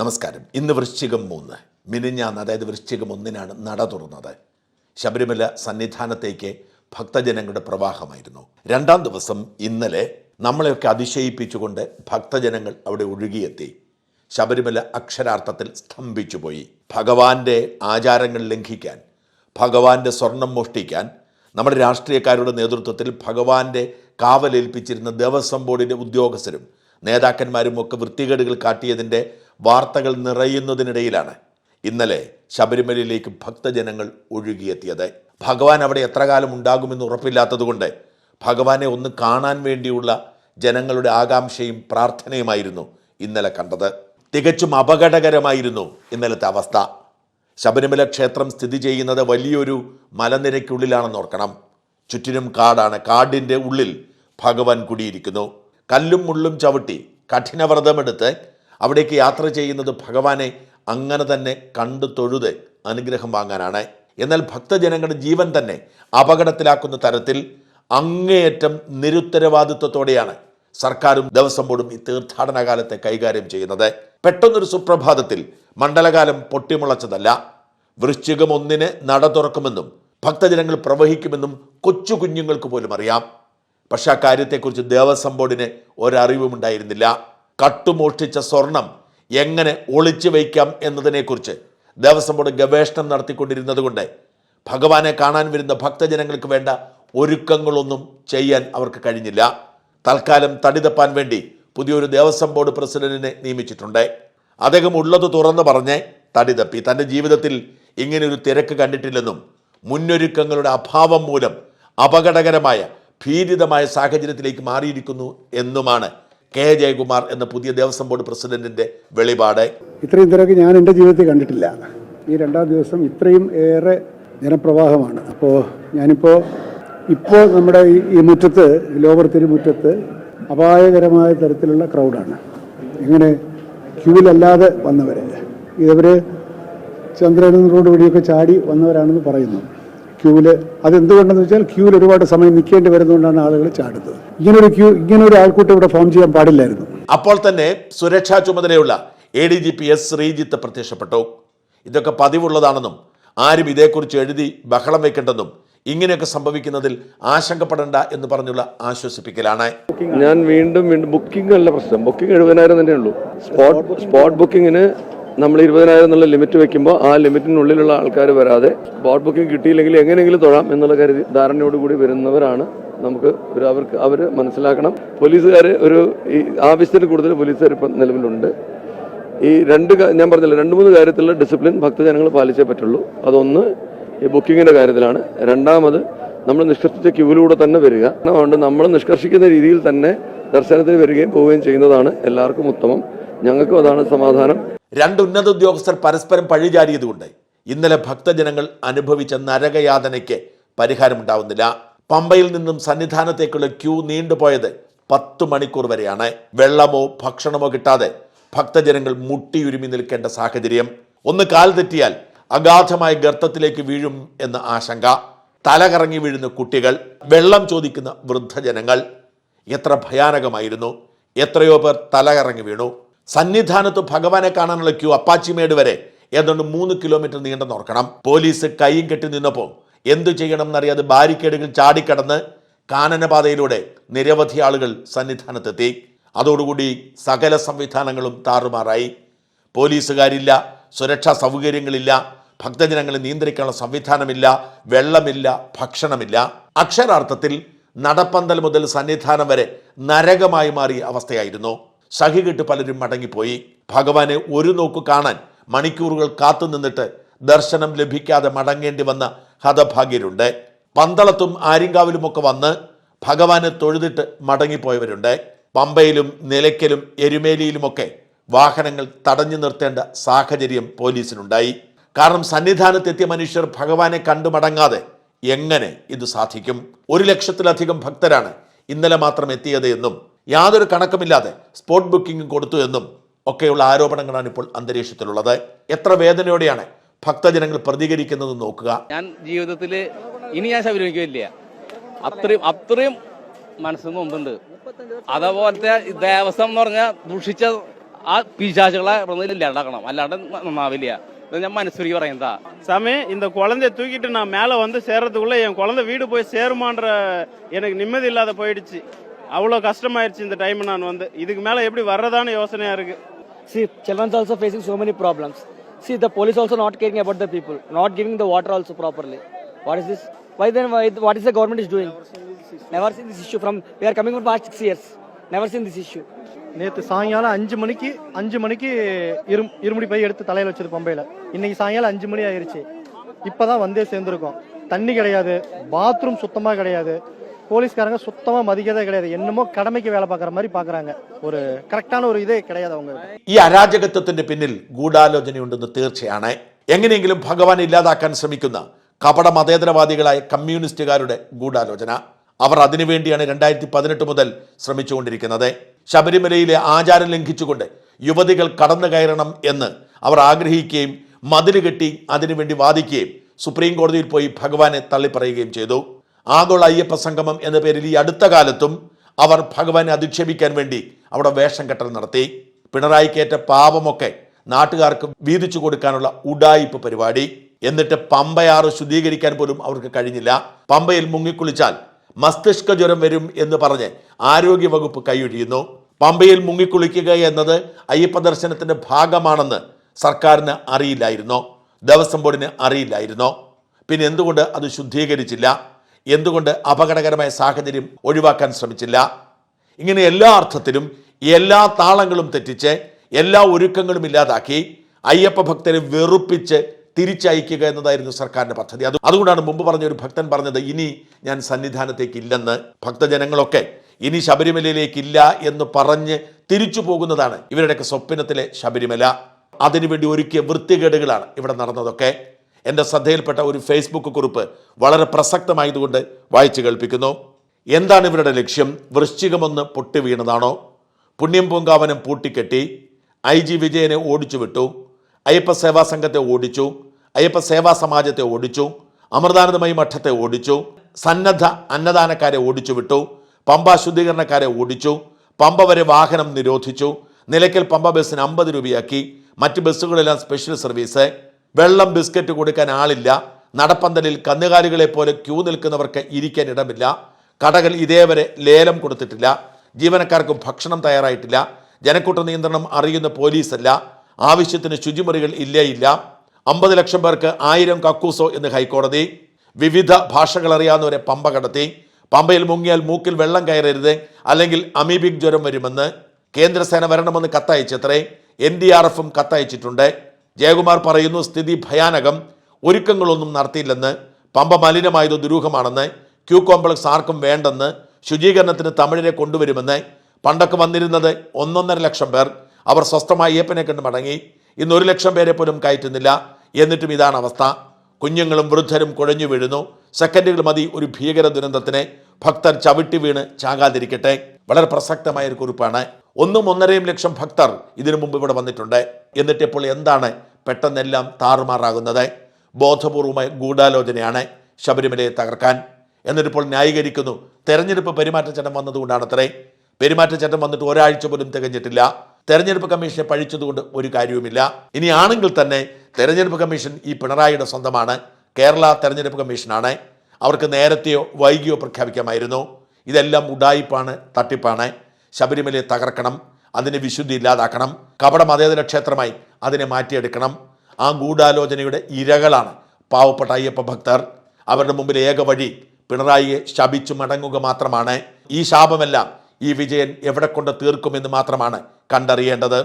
നമസ്കാരം. ഇന്ന് വൃശ്ചികം മൂന്ന്. മിനിഞ്ഞാന്ന് അതായത് വൃശ്ചികം ഒന്നിനാണ് നട തുറന്നത്. ശബരിമല സന്നിധാനത്തേക്ക് ഭക്തജനങ്ങളുടെ പ്രവാഹമായിരുന്നു. രണ്ടാം ദിവസം ഇന്നലെ നമ്മളെയൊക്കെ അതിശയിപ്പിച്ചുകൊണ്ട് ഭക്തജനങ്ങൾ അവിടെ ഒഴുകിയെത്തി. ശബരിമല അക്ഷരാർത്ഥത്തിൽ സ്തംഭിച്ചുപോയി. ഭഗവാന്റെ ആചാരങ്ങൾ ലംഘിക്കാൻ ഭഗവാന്റെ സ്വർണം മോഷ്ടിക്കാൻ നമ്മുടെ രാഷ്ട്രീയക്കാരുടെ നേതൃത്വത്തിൽ ഭഗവാന്റെ കാവലേൽപ്പിച്ചിരുന്ന ദേവസ്വം ബോർഡിന്റെ ഉദ്യോഗസ്ഥരും നേതാക്കന്മാരും ഒക്കെ വൃത്തികേടുകൾ കാട്ടിയതിന്റെ വാർത്തകൾ നിറയുന്നതിനിടയിലാണ് ഇന്നലെ ശബരിമലയിലേക്ക് ഭക്തജനങ്ങൾ ഒഴുകിയെത്തിയത്. ഭഗവാൻ അവിടെ എത്ര കാലം ഉണ്ടാകുമെന്ന് ഉറപ്പില്ലാത്തതുകൊണ്ട് ഭഗവാനെ ഒന്ന് കാണാൻ വേണ്ടിയുള്ള ജനങ്ങളുടെ ആകാംക്ഷയും പ്രാർത്ഥനയുമായിരുന്നു ഇന്നലെ കണ്ടത്. തികച്ചും അപകടകരമായിരുന്നു ഇന്നലത്തെ അവസ്ഥ. ശബരിമല ക്ഷേത്രം സ്ഥിതി ചെയ്യുന്നത് വലിയൊരു മലനിരയ്ക്കുള്ളിലാണെന്ന് ഓർക്കണം. ചുറ്റിനും കാടാണ്. കാടിന്റെ ഉള്ളിൽ ഭഗവാൻ കുടിയിരിക്കുന്നു. കല്ലും മുള്ളും ചവിട്ടി കഠിനവ്രതമെടുത്ത് അവിടേക്ക് യാത്ര ചെയ്യുന്നത് ഭഗവാനെ അങ്ങനെ തന്നെ കണ്ടു തൊഴുത് അനുഗ്രഹം വാങ്ങാനാണ്. എന്നാൽ ഭക്തജനങ്ങളുടെ ജീവൻ തന്നെ അപകടത്തിലാക്കുന്ന തരത്തിൽ അങ്ങേയറ്റം നിരുത്തരവാദിത്വത്തോടെയാണ് സർക്കാരും ദേവസ്വം ബോർഡും ഈ തീർത്ഥാടന കാലത്തെ കൈകാര്യം ചെയ്യുന്നത്. പെട്ടെന്നൊരു സുപ്രഭാതത്തിൽ മണ്ഡലകാലം പൊട്ടിമുളച്ചതല്ല. വൃശ്ചികം ഒന്നിന് നട തുറക്കുമെന്നും ഭക്തജനങ്ങൾ പ്രവഹിക്കുമെന്നും കൊച്ചു കുഞ്ഞുങ്ങൾക്ക് പോലും അറിയാം. പക്ഷെ ആ കാര്യത്തെക്കുറിച്ച് ദേവസ്വം ബോർഡിന് ഒരറിവും ഉണ്ടായിരുന്നില്ല കട്ടുമോഷ്ടിച്ച സ്വർണം എങ്ങനെ ഒളിച്ചു വയ്ക്കാം എന്നതിനെക്കുറിച്ച് ദേവസ്വം ബോർഡ് ഗവേഷണം നടത്തിക്കൊണ്ടിരുന്നത് കൊണ്ട് ഭഗവാനെ കാണാൻ വരുന്ന ഭക്തജനങ്ങൾക്ക് വേണ്ട ഒരുക്കങ്ങളൊന്നും ചെയ്യാൻ അവർക്ക് കഴിഞ്ഞില്ല. തൽക്കാലം തടിതപ്പാൻ വേണ്ടി പുതിയൊരു ദേവസ്വം ബോർഡ് പ്രസിഡന്റിനെ നിയമിച്ചിട്ടുണ്ട്. അദ്ദേഹം ഉള്ളത് തുറന്നു പറഞ്ഞ് തടിതപ്പി. തന്റെ ജീവിതത്തിൽ ഇങ്ങനെയൊരു തിരക്ക് കണ്ടിട്ടില്ലെന്നും മുന്നൊരുക്കങ്ങളുടെ അഭാവം മൂലം അപകടകരമായ ഭീതിതമായ സാഹചര്യത്തിലേക്ക് മാറിയിരിക്കുന്നു എന്നുമാണ് കെ ജയകുമാർ എന്ന പുതിയ ദേവസ്വം ബോർഡ് പ്രസിഡന്റിന്റെ വെളിപാട്. ഇത്രയും തിരക്ക് ഞാൻ എന്റെ ജീവിതത്തിൽ കണ്ടിട്ടില്ല. ഈ രണ്ടാം ദിവസം ഇത്രയും ഏറെ ജനപ്രവാഹമാണ്. അപ്പോൾ ഞാനിപ്പോൾ ഇപ്പോൾ നമ്മുടെ ഈ മുറ്റത്ത് ലോവർ തിരുമുറ്റത്ത് അപായകരമായ തരത്തിലുള്ള ക്രൗഡാണ് ഇങ്ങനെ ക്യൂവിലല്ലാതെ വന്നവർ ഇതവർ ചന്ദ്രൻ റോഡ് വഴിയൊക്കെ ചാടി വന്നവരാണെന്ന് പറയുന്നു. ക്യൂവിൽ അതെന്തുകൊണ്ടെന്ന് വെച്ചാൽ ക്യൂവിൽ ഒരുപാട് സമയം നിൽക്കേണ്ടി വരുന്നതുകൊണ്ടാണ് ആളുകൾ ചാടുന്നത്. ഇങ്ങനൊരു ക്യൂ ഇങ്ങനൊരു ആൾക്കൂട്ടം ഇവിടെ ഫോം ചെയ്യാൻ പാടില്ലായിരുന്നു. അപ്പോൾ തന്നെ സുരക്ഷാ ചുമതലയുള്ള A D G P S Sreejith പ്രത്യക്ഷപ്പെട്ടു. ഇതൊക്കെ പതിവുള്ളതാണെന്നും ആരും ഇതേക്കുറിച്ച് എഴുതി ബഹളം വെക്കേണ്ടെന്നും ഇങ്ങനെയൊക്കെ സംഭവിക്കുന്നതിൽ ആശങ്കപ്പെടേണ്ട എന്ന് പറഞ്ഞുള്ള ആശ്വസിപ്പിക്കലാണ്. ഞാൻ വീണ്ടും വീണ്ടും ബുക്കിംഗ് അല്ല പ്രശ്നം. ബുക്കിംഗ് എഴുപതിനായിരം തന്നെയുള്ളൂ സ്പോട്ട് സ്പോട്ട് ബുക്കിങ്ങിന് നമ്മൾ ഇരുപതിനായിരം എന്നുള്ള ലിമിറ്റ് വെക്കുമ്പോൾ ആ ലിമിറ്റിനുള്ളിലുള്ള ആൾക്കാർ വരാതെ ബോട്ട് ബുക്കിംഗ് കിട്ടിയില്ലെങ്കിൽ എങ്ങനെയെങ്കിലും തൊഴാം എന്നുള്ള കരുതി ധാരണയോടുകൂടി വരുന്നവരാണ് നമുക്ക് ഒരു അവർക്ക് അവർ മനസ്സിലാക്കണം. പോലീസുകാർ ഒരു ഈ ആവശ്യത്തിന് കൂടുതൽ പോലീസുകാർ ഇപ്പം നിലവിലുണ്ട്. ഈ രണ്ട് ഞാൻ പറഞ്ഞില്ല രണ്ട് മൂന്ന് കാര്യത്തിലുള്ള ഡിസിപ്ലിൻ ഭക്തജനങ്ങൾ പാലിച്ചേ പറ്റുള്ളൂ. അതൊന്ന് ഈ ബുക്കിങ്ങിന്റെ കാര്യത്തിലാണ്. രണ്ടാമത് നമ്മൾ നിഷ്കർഷിച്ച ക്യൂവിലൂടെ തന്നെ വരിക. അതുകൊണ്ട് നമ്മൾ നിഷ്കർഷിക്കുന്ന രീതിയിൽ തന്നെ ദർശനത്തിന് വരികയും പോവുകയും ചെയ്യുന്നതാണ് എല്ലാവർക്കും ഉത്തമം. ഞങ്ങൾക്കും അതാണ് സമാധാനം. രണ്ട് ഉന്നത ഉദ്യോഗസ്ഥർ പരസ്പരം പഴിചാരിയതുകൊണ്ട് ഇന്നലെ ഭക്തജനങ്ങൾ അനുഭവിച്ച നരകയാതനയ്ക്ക് പരിഹാരമുണ്ടാവുന്നില്ല. പമ്പയിൽ നിന്നും സന്നിധാനത്തേക്കുള്ള ക്യൂ നീണ്ടുപോയത് പത്ത് മണിക്കൂർ വരെയാണ്. വെള്ളമോ ഭക്ഷണമോ കിട്ടാതെ ഭക്തജനങ്ങൾ മുട്ടിയുരുമി നിൽക്കേണ്ട സാഹചര്യം. ഒന്ന് കാൽ തെറ്റിയാൽ അഗാധമായ ഗർത്തത്തിലേക്ക് വീഴും എന്ന ആശങ്ക. തലകറങ്ങി വീഴുന്ന കുട്ടികൾ വെള്ളം ചോദിക്കുന്ന വൃദ്ധജനങ്ങൾ. എത്ര ഭയാനകമായിരുന്നു. എത്രയോ പേർ തലകറങ്ങി വീണു. സന്നിധാനത്ത് ഭഗവാനെ കാണാനുള്ള ക്യൂ അപ്പാച്ചിമേട് വരെ. ഏതാണ്ട് മൂന്ന് കിലോമീറ്റർ നീണ്ടെന്ന് ഓർക്കണം. പോലീസ് കൈയും കെട്ടി നിന്നപ്പോൾ എന്തു ചെയ്യണം എന്നറിയാതെ ബാരിക്കേഡുകൾ ചാടിക്കടന്ന് കാനനപാതയിലൂടെ നിരവധി ആളുകൾ സന്നിധാനത്തെത്തി. അതോടുകൂടി സകല സംവിധാനങ്ങളും താറുമാറായി. പോലീസുകാരില്ല സുരക്ഷാ സൗകര്യങ്ങളില്ല ഭക്തജനങ്ങളെ നിയന്ത്രിക്കാനുള്ള സംവിധാനമില്ല വെള്ളമില്ല ഭക്ഷണമില്ല. അക്ഷരാർത്ഥത്തിൽ നടപ്പന്തൽ മുതൽ സന്നിധാനം വരെ നരകമായി മാറിയ അവസ്ഥയായിരുന്നു. സഹികിട്ട് പലരും മടങ്ങിപ്പോയി. ഭഗവാനെ ഒരു നോക്ക് കാണാൻ മണിക്കൂറുകൾ കാത്തു നിന്നിട്ട് ദർശനം ലഭിക്കാതെ മടങ്ങേണ്ടി വന്ന ഹതഭാഗ്യരുണ്ട്. പന്തളത്തും ആര്യങ്കാവിലുമൊക്കെ വന്ന് ഭഗവാനെ തൊഴുതിട്ട് മടങ്ങിപ്പോയവരുണ്ട്. പമ്പയിലും നിലയ്ക്കലും എരുമേലിയിലുമൊക്കെ വാഹനങ്ങൾ തടഞ്ഞു നിർത്തേണ്ട സാഹചര്യം പോലീസിനുണ്ടായി. കാരണം സന്നിധാനത്തെത്തിയ മനുഷ്യർ ഭഗവാനെ കണ്ടു മടങ്ങാതെ എങ്ങനെ ഇത് സാധിക്കും? ഒരു ലക്ഷത്തിലധികം ഭക്തരാണ് ഇന്നലെ മാത്രം എത്തിയത് എന്നും യാതൊരു കണക്കുമില്ലാതെ സ്പോട്ട് ബുക്കിംഗ് കൊടുത്തു എന്നും ഒക്കെയുള്ള ആരോപണങ്ങളാണ് ഇപ്പോൾ അന്തരീക്ഷത്തിലുള്ളത് എത്ര വേദനയോടെയാണ് ഭക്തജനങ്ങൾ പ്രതികരിക്കുന്നത് നോക്കുക ഞാൻ ജീവിതത്തിൽ ഇനി ഞാൻ ശബരിമലയ്ക്ക് വരില്ല അത്രയും അത്രയും മനസ്സിൽ മുമ്പുണ്ട് അതേപോലത്തെ ദേവസ്വം എന്ന് പറഞ്ഞാൽ ദുഷിച്ച ആ പിശാചുകളെ ഇവിടെ ഇല്ലാണ്ടാക്കണം അല്ലാണ്ട് നന്നാവില്ല ഇത് ഞാൻ മനസ്സുരുക്കി പറയുന്നതാ சாமி இந்த குழந்தைய தூக்கிட்டு நான் மேலே வந்து சேர்றதுக்குள்ள என் குழந்தை வீடு போய் சேருமான்ற எனக்கு நிம்மதி இல்லாத போயிடுச்சு அவ்வளோ கஷ்டமாயிருச்சு இந்த டைம் நான் வந்து இதுக்கு மேலே எப்படி வர்றதான்னு யோசனையா இருக்கு See, children's also facing so many problems. See, the police also not caring about the people, not giving the water also properly. What is this? Why then? Why, what is the government is doing? Never seen this issue from. We are coming from past six years. Never seen this issue. நேற்று சாயங்காலம் அஞ்சு மணிக்கு அஞ்சு மணிக்கு இரு இருமுடி by எடுத்து தலையில் வச்சது பம்பையில் இன்னைக்கு சாயங்காலம் அஞ்சு மணி ஆயிருச்சு இப்போதான் வந்தே சேர்ந்துருக்கோம் தண்ணி கிடையாது பாத்ரூம் சுத்தமாக கிடையாது போலீஸ்காரங்க சுத்தமாக மதிக்கதே கிடையாது என்னமோ கடமைக்கு வேலை பார்க்குற மாதிரி பார்க்குறாங்க ஒரு கரெக்டான ஒரு இதே கிடையாது அவங்க ഈ അരാജകത്വത്തിന്റെ പിന്നിൽ ഗൂഢാലോചനയുണ്ടെന്ന് തീർച്ചയാണ് എങ്ങനെയെങ്കിലും ഭഗവാൻ ഇല്ലാതാക്കാൻ ശ്രമിക്കുന്ന കപട മതേതരവാദികളായ കമ്മ്യൂണിസ്റ്റുകാരുടെ ഗൂഢാലോചന അവർ അതിനുവേണ്ടിയാണ് രണ്ടായിരത്തി പതിനെട്ട് മുതൽ ശ്രമിച്ചുകൊണ്ടിരിക്കുന്നത് ശബരിമലയിലെ ആചാരം ലംഘിച്ചുകൊണ്ട് യുവതികൾ കടന്നു കയറണം എന്ന് അവർ ആഗ്രഹിക്കുകയും മതിൽ കെട്ടി അതിനുവേണ്ടി വാദിക്കുകയും സുപ്രീം കോടതിയിൽ പോയി ഭഗവാനെ തള്ളിപ്പറയുകയും ചെയ്തു ആഗോള അയ്യപ്പ സംഗമം എന്ന പേരിൽ ഈ അടുത്ത കാലത്തും അവർ ഭഗവാനെ അധിക്ഷേപിക്കാൻ വേണ്ടി അവിടെ വേഷം കെട്ടൽ നടത്തി. പിണറായിക്കേറ്റ പാപമൊക്കെ നാട്ടുകാർക്ക് വീതിച്ചു കൊടുക്കാനുള്ള ഉഡായിപ്പ് പരിപാടി. എന്നിട്ട് പമ്പയാറ് ശുദ്ധീകരിക്കാൻ പോലും അവർക്ക് കഴിഞ്ഞില്ല. പമ്പയിൽ മുങ്ങിക്കുളിച്ചാൽ മസ്തിഷ്ക ജ്വരം വരും എന്ന് പറഞ്ഞ് ആരോഗ്യവകുപ്പ് കൈയൊഴിയുന്നു. പമ്പയിൽ മുങ്ങിക്കുളിക്കുക എന്നത് അയ്യപ്പ ദർശനത്തിന്റെ ഭാഗമാണെന്ന് സർക്കാരിന് അറിയില്ലായിരുന്നോ. ദേവസ്വം ബോർഡിന് അറിയില്ലായിരുന്നോ. പിന്നെ എന്തുകൊണ്ട് അത് ശുദ്ധീകരിച്ചില്ല? എന്തുകൊണ്ട് അപകടകരമായ സാഹചര്യം ഒഴിവാക്കാൻ ശ്രമിച്ചില്ല? ഇങ്ങനെ എല്ലാ അർത്ഥത്തിലും എല്ലാ താളങ്ങളും തെറ്റിച്ച് എല്ലാ ഒരുക്കങ്ങളും ഇല്ലാതാക്കി അയ്യപ്പ ഭക്തരെ വെറുപ്പിച്ച് തിരിച്ചയക്കുക എന്നതായിരുന്നു സർക്കാരിന്റെ പദ്ധതി. അത് അതുകൊണ്ടാണ് മുമ്പ് പറഞ്ഞ ഒരു ഭക്തൻ പറഞ്ഞത് ഇനി ഞാൻ സന്നിധാനത്തേക്ക് ഇല്ലെന്ന് ഭക്തജനങ്ങളൊക്കെ ഇനി ശബരിമലയിലേക്കില്ല എന്ന് പറഞ്ഞ് തിരിച്ചു പോകുന്നതാണ് ഇവരുടെയൊക്കെ സ്വപ്നത്തിലെ ശബരിമല. അതിനുവേണ്ടി ഒരുക്കിയ വൃത്തികേടുകളാണ് ഇവിടെ നടന്നതൊക്കെ. എന്റെ ശ്രദ്ധയിൽപ്പെട്ട ഒരു ഫേസ്ബുക്ക് കുറിപ്പ് വളരെ പ്രസക്തമായതുകൊണ്ട് വായിച്ചു കേൾപ്പിക്കുന്നു. എന്താണ് ഇവരുടെ ലക്ഷ്യം? വൃശ്ചികമൊന്ന് പൊട്ടി വീണതാണോ? പുണ്യം പൂങ്കാവനം പൂട്ടിക്കെട്ടി. ഐ ജി വിജയനെ ഓടിച്ചു വിട്ടു. അയ്യപ്പ സേവാ സംഘത്തെ ഓടിച്ചു. അയ്യപ്പ സേവാ സമാജത്തെ ഓടിച്ചു. അമൃതാനന്ദമയി മഠത്തെ ഓടിച്ചു. സന്നദ്ധ അന്നദാനക്കാരെ ഓടിച്ചു വിട്ടു. പമ്പ ശുദ്ധീകരണക്കാരെ ഓടിച്ചു. പമ്പ വരെ വാഹനം നിരോധിച്ചു. നിലയ്ക്കൽ പമ്പ ബസ്സിന് അമ്പത് രൂപയാക്കി. മറ്റ് ബസ്സുകളെല്ലാം സ്പെഷ്യൽ സർവീസ് വെള്ളം ബിസ്ക്കറ്റ് കൊടുക്കാൻ ആളില്ല. നടപ്പന്തലിൽ കന്നുകാലികളെ പോലെ ക്യൂ നിൽക്കുന്നവർക്ക് ഇരിക്കാൻ ഇടമില്ല. കടകൾ ഇതേവരെ ലേലം കൊടുത്തിട്ടില്ല. ജീവനക്കാർക്കും ഭക്ഷണം തയ്യാറായിട്ടില്ല. ജനക്കൂട്ട നിയന്ത്രണം അറിയുന്ന പോലീസല്ല. ആവശ്യത്തിന് ശുചിമുറികൾ ഇല്ലേ അമ്പത് ലക്ഷം പേർക്ക് ആയിരം കക്കൂസോ എന്ന് ഹൈക്കോടതി. വിവിധ ഭാഷകൾ അറിയാവുന്നവരെ പമ്പ കടത്തി. പമ്പയിൽ മുങ്ങിയാൽ മൂക്കിൽ വെള്ളം കയറരുത്. അല്ലെങ്കിൽ അമീബിക് ജ്വരം വരുമെന്ന്. കേന്ദ്രസേന വരണമെന്ന് കത്തയച്ചത്രേ. എൻ ഡി ആർ എഫും കത്തയച്ചിട്ടുണ്ട്. ജയകുമാർ പറയുന്നു സ്ഥിതി ഭയാനകം. ഒരുക്കങ്ങളൊന്നും നടത്തിയില്ലെന്ന്. പമ്പ മലിനമായത് ദുരൂഹമാണെന്ന്. ക്യൂ കോംപ്ലക്സ് ആർക്കും വേണ്ടെന്ന്. ശുചീകരണത്തിന് തമിഴിനെ കൊണ്ടുവരുമെന്ന്. പണ്ടൊക്കെ വന്നിരുന്നത് ഒന്നൊന്നര ലക്ഷം പേർ. അവർ സ്വസ്ഥമായി അയ്യപ്പനെ കണ്ട് മടങ്ങി. ഇന്ന് ഒരു ലക്ഷം പേരെ പോലും കയറ്റുന്നില്ല. എന്നിട്ടും ഇതാണ് അവസ്ഥ. കുഞ്ഞുങ്ങളും വൃദ്ധരും കുഴഞ്ഞു വീഴുന്നു. സെക്കൻഡുകൾ മതി ഒരു ഭീകര ദുരന്തത്തിന്. ഭക്തർ ചവിട്ടി വീണ് ചാകാതിരിക്കട്ടെ. വളരെ പ്രസക്തമായ ഒരു കുറിപ്പാണ് ഒന്നും ഒന്നരയും ലക്ഷം ഭക്തർ ഇതിനു മുമ്പ് ഇവിടെ വന്നിട്ടുണ്ട്. എന്നിട്ട് ഇപ്പോൾ എന്താണ് പെട്ടെന്നെല്ലാം താറുമാറാകുന്നത്? ബോധപൂർവമായ ഗൂഢാലോചനയാണ് ശബരിമലയെ തകർക്കാൻ. എന്നിട്ടിപ്പോൾ ന്യായീകരിക്കുന്നു. തെരഞ്ഞെടുപ്പ് പെരുമാറ്റച്ചട്ടം വന്നതുകൊണ്ടാണ് അത്രേ പെരുമാറ്റച്ചട്ടം വന്നിട്ട് ഒരാഴ്ച പോലും തികഞ്ഞിട്ടില്ല. തെരഞ്ഞെടുപ്പ് കമ്മീഷനെ പഴിച്ചതുകൊണ്ട് ഒരു കാര്യവുമില്ല. ഇനി ആണെങ്കിൽ തന്നെ തെരഞ്ഞെടുപ്പ് കമ്മീഷൻ ഈ പിണറായിയുടെ സ്വന്തമാണ്. കേരള തെരഞ്ഞെടുപ്പ് കമ്മീഷനാണ്. അവർക്ക് നേരത്തെയോ വൈകിയോ പ്രഖ്യാപിക്കാമായിരുന്നു. ഇതെല്ലാം ഉഡായിപ്പാണ് തട്ടിപ്പാണ്. ശബരിമലയെ തകർക്കണം അതിനെ വിശുദ്ധി ഇല്ലാതാക്കണം കപട മതേതര ക്ഷേത്രമായി അതിനെ മാറ്റിയെടുക്കണം. ആ ഗൂഢാലോചനയുടെ ഇരകളാണ് പാവപ്പെട്ട അയ്യപ്പ ഭക്തർ. അവരുടെ മുമ്പിൽ ഏക വഴി പിണറായിയെ ശപിച്ചു മടങ്ങുക മാത്രമാണ്. ഈ ശാപമെല്ലാം ഈ വിജയൻ എവിടെ കൊണ്ട് തീർക്കുമെന്ന് മാത്രമാണ് കണ്ടറിയേണ്ടത്.